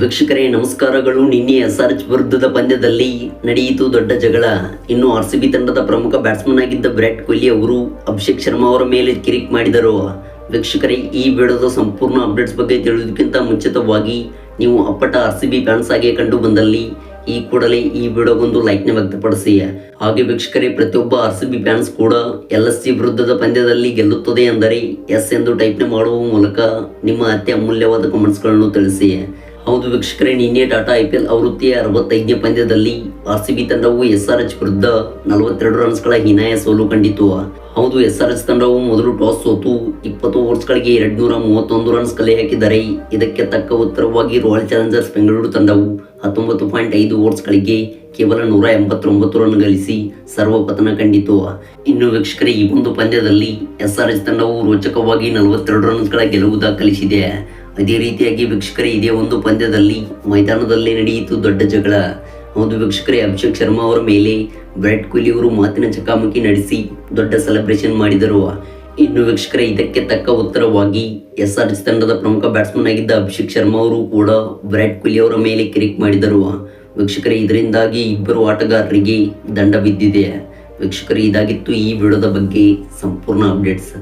ವೀಕ್ಷಕರೇ, ನಮಸ್ಕಾರಗಳು. ನಿನ್ನೆ ಎಸ್ ಆರ್ ಎಚ್ ವಿರುದ್ಧದ ಪಂದ್ಯದಲ್ಲಿ ನಡೆಯಿತು ದೊಡ್ಡ ಜಗಳ. ಇನ್ನು ಆರ್ ಸಿ ಬಿ ತಂಡದ ಪ್ರಮುಖ ಬ್ಯಾಟ್ಸ್ಮನ್ ಆಗಿದ್ದ ವಿರಾಟ್ ಕೊಹ್ಲಿ ಅವರು ಅಭಿಷೇಕ್ ಶರ್ಮಾ ಅವರ ಮೇಲೆ ಕಿರಿಕ್ ಮಾಡಿದರು. ವೀಕ್ಷಕರೇ, ಈ ವಿಡಿಯೋದ ಸಂಪೂರ್ಣ ಅಪ್ಡೇಟ್ಸ್ ಬಗ್ಗೆ ತಿಳಿಯೋದಕ್ಕಿಂತ ಮುಂಚಿತವಾಗಿ ನೀವು ಅಪ್ಪಟ ಆರ್ ಸಿ ಬಿ ಫ್ಯಾನ್ಸ್ ಆಗಿ ಕಂಡು ಬಂದಲ್ಲಿ ಈ ಕೂಡಲೇ ಈ ವಿಡಿಯೋಗೊಂದು ಲೈಕ್ನ ವ್ಯಕ್ತಪಡಿಸಿ. ಹಾಗೆ ವೀಕ್ಷಕರೇ, ಪ್ರತಿಯೊಬ್ಬ ಆರ್ ಸಿ ಬಿ ಫ್ಯಾನ್ಸ್ ಕೂಡ ಎಲ್ ಎಸ್ ಸಿ ವಿರುದ್ಧದ ಪಂದ್ಯದಲ್ಲಿ ಗೆಲ್ಲುತ್ತದೆ ಎಂದರೆ ಎಸ್ ಎಂದು ಟೈಪ್ನ ಮಾಡುವ ಮೂಲಕ ನಿಮ್ಮ ಅತಿ ಅಮೂಲ್ಯವಾದ ಕಮೆಂಟ್ಸ್ಗಳನ್ನು ತಿಳಿಸಿ. ಹೌದು ವೀಕ್ಷಕರೇ ನಿನ್ನೆ ಟಾಟಾ ಐ ಪಿ ಎಲ್ ಆವೃತ್ತಿಯ ಅರವತ್ತೈದನೇ ಪಂದ್ಯದಲ್ಲಿ ಆರ್ ಸಿ ಬಿ ತಂಡವು ಎಸ್ ಆರ್ ಎಚ್ ವಿರುದ್ಧ ನಲವತ್ತೆರಡು ರನ್ಸ್ಗಳ ಹೀನಾಯ ಸೋಲು ಕಂಡಿತು ಹೌದು ಎಸ್ ಆರ್ ಎಚ್ ತಂಡವು ಮೊದಲು ಟಾಸ್ ಸೋತು ಇಪ್ಪತ್ತು ಓವರ್ಸ್ಗಳಿಗೆ ಎರಡ್ನೂರ ಮೂವತ್ತೊಂದು ರನ್ಸ್ ಕಲೆ ಹಾಕಿದರೆ ಇದಕ್ಕೆ ತಕ್ಕ ಉತ್ತರವಾಗಿ ರಾಯಲ್ ಚಾಲೆಂಜರ್ಸ್ ಬೆಂಗಳೂರು ತಂಡವು ಹತ್ತೊಂಬತ್ತು ಪಾಯಿಂಟ್ ಐದು ಓವರ್ಸ್ಗಳಿಗೆ ಕೇವಲ ನೂರ ಎಂಬತ್ತೊಂಬತ್ತು ರನ್ ಗಳಿಸಿ ಸರ್ವಪತನ ಕಂಡಿತು ಇನ್ನು ವೀಕ್ಷಕರೇ, ಈ ಒಂದು ಪಂದ್ಯದಲ್ಲಿ ಎಸ್ ಆರ್ ಎಚ್ ತಂಡವು ರೋಚಕವಾಗಿ ನಲವತ್ತೆರಡು ರನ್ಸ್ಗಳ ಗೆಲುವು ದಾಖಲಿಸಿದೆ. ಅದೇ ರೀತಿಯಾಗಿ ವೀಕ್ಷಕರೇ, ಇದೇ ಒಂದು ಪಂದ್ಯದಲ್ಲಿ ಮೈದಾನದಲ್ಲಿ ನಡೆಯಿತು ದೊಡ್ಡ ಜಗಳ. ಹೌದು ವೀಕ್ಷಕರೇ, ಅಭಿಷೇಕ್ ಶರ್ಮಾ ಅವರ ಮೇಲೆ ವಿರಾಟ್ ಕೊಹ್ಲಿ ಅವರು ಮಾತಿನ ಚಕಾಮಕಿ ನಡೆಸಿ ದೊಡ್ಡ ಸೆಲೆಬ್ರೇಷನ್ ಮಾಡಿದರು. ಇನ್ನು ವೀಕ್ಷಕರೇ, ಇದಕ್ಕೆ ತಕ್ಕ ಉತ್ತರವಾಗಿ ಎಸ್ ಆರ್ ಜಿ ತಂಡದ ಪ್ರಮುಖ ಬ್ಯಾಟ್ಸ್ಮನ್ ಆಗಿದ್ದ ಅಭಿಷೇಕ್ ಶರ್ಮಾ ಅವರು ಕೂಡ ವಿರಾಟ್ ಕೊಹ್ಲಿ ಅವರ ಮೇಲೆ ಕಿರಿಕ್ ಮಾಡಿದರು. ವೀಕ್ಷಕರೇ, ಇದರಿಂದಾಗಿ ಇಬ್ಬರು ಆಟಗಾರರಿಗೆ ದಂಡ ಬಿದ್ದಿದೆ. ವೀಕ್ಷಕರೇ, ಇದಾಗಿತ್ತು ಈ ವಿಡಿಯೋದ ಬಗ್ಗೆ ಸಂಪೂರ್ಣ ಅಪ್ಡೇಟ್ಸ್